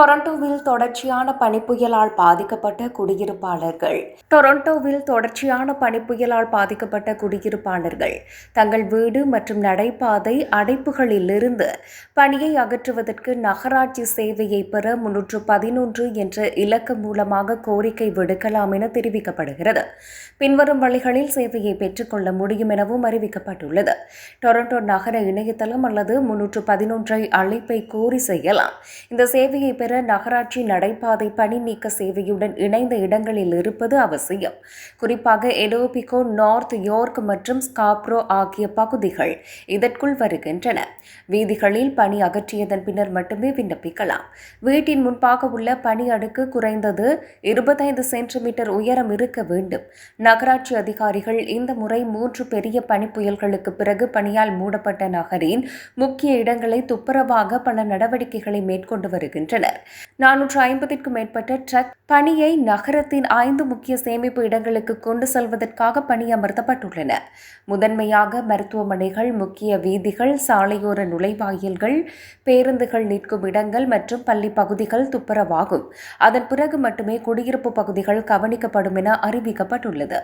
டொரண்டோவில் தொடர்ச்சியான பனிப்புயலால் பாதிக்கப்பட்ட குடியிருப்பாளர்கள். டொரண்டோவில் தொடர்ச்சியான பனிப்புயலால் பாதிக்கப்பட்ட குடியிருப்பாளர்கள். தங்கள் வீடு மற்றும் நடைபாதை அடைப்புகளிலிருந்து பணியை அகற்றுவதற்கு நகராட்சி சேவையை பெற முன்னூற்று பதினொன்று என்ற இலக்கம் மூலமாக கோரிக்கை விடுக்கலாம் என தெரிவிக்கப்படுகிறது. பின்வரும் வழிகளில் சேவையை பெற்றுக்கொள்ள முடியும் எனவும் அறிவிக்கப்பட்டுள்ளது. டொரண்டோ நகர இணையதளம் அல்லது முன்னூற்று பதினொன்றை அழைப்பை கோரி செய்யலாம். இந்த சேவையை பெற நகராட்சி நடைபாதை பணி நீக்க சேவையுடன் இணைந்த இடங்களில் இருப்பது அவசியம். குறிப்பாக எடோபிகோ நார்த் யோர்க் மற்றும் ஸ்காப்ரோ ஆகிய பகுதிகள் இதற்குள் வருகின்றன. வீதிகளில் பனி அகற்றியதன் பின்னர் மட்டுமே விண்ணப்பிக்கலாம். வீட்டின் முன்பாக உள்ள பனி அடுக்கு குறைந்தது இருபத்தைந்து சென்டிமீட்டர் உயரம் இருக்க வேண்டும். நகராட்சி அதிகாரிகள் இந்த முறை மூன்று பெரிய பனி புயல்களுக்கு பிறகு பனியால் மூடப்பட்ட நகரின் முக்கிய இடங்களை துப்புரவாக பல நடவடிக்கைகளை மேற்கொண்டு வருகின்றன வருகின்றனர் நானூற்று ஐம்பதிற்கும் மேற்பட்ட ட்ரக் பணியை நகரத்தின் ஐந்து முக்கிய சேமிப்பு இடங்களுக்கு கொண்டு செல்வதற்காக பணியமர்த்தப்பட்டுள்ளன. முதன்மையாக மருத்துவமனைகள் முக்கிய வீதிகள் சாலையோர நுழைவாயில்கள் பேருந்துகள் நிற்கும் இடங்கள் மற்றும் பள்ளி பகுதிகள் துப்புரவாகும். அதன் பிறகு மட்டுமே குடியிருப்பு பகுதிகள் கவனிக்கப்படும் என அறிவிக்கப்பட்டுள்ளது.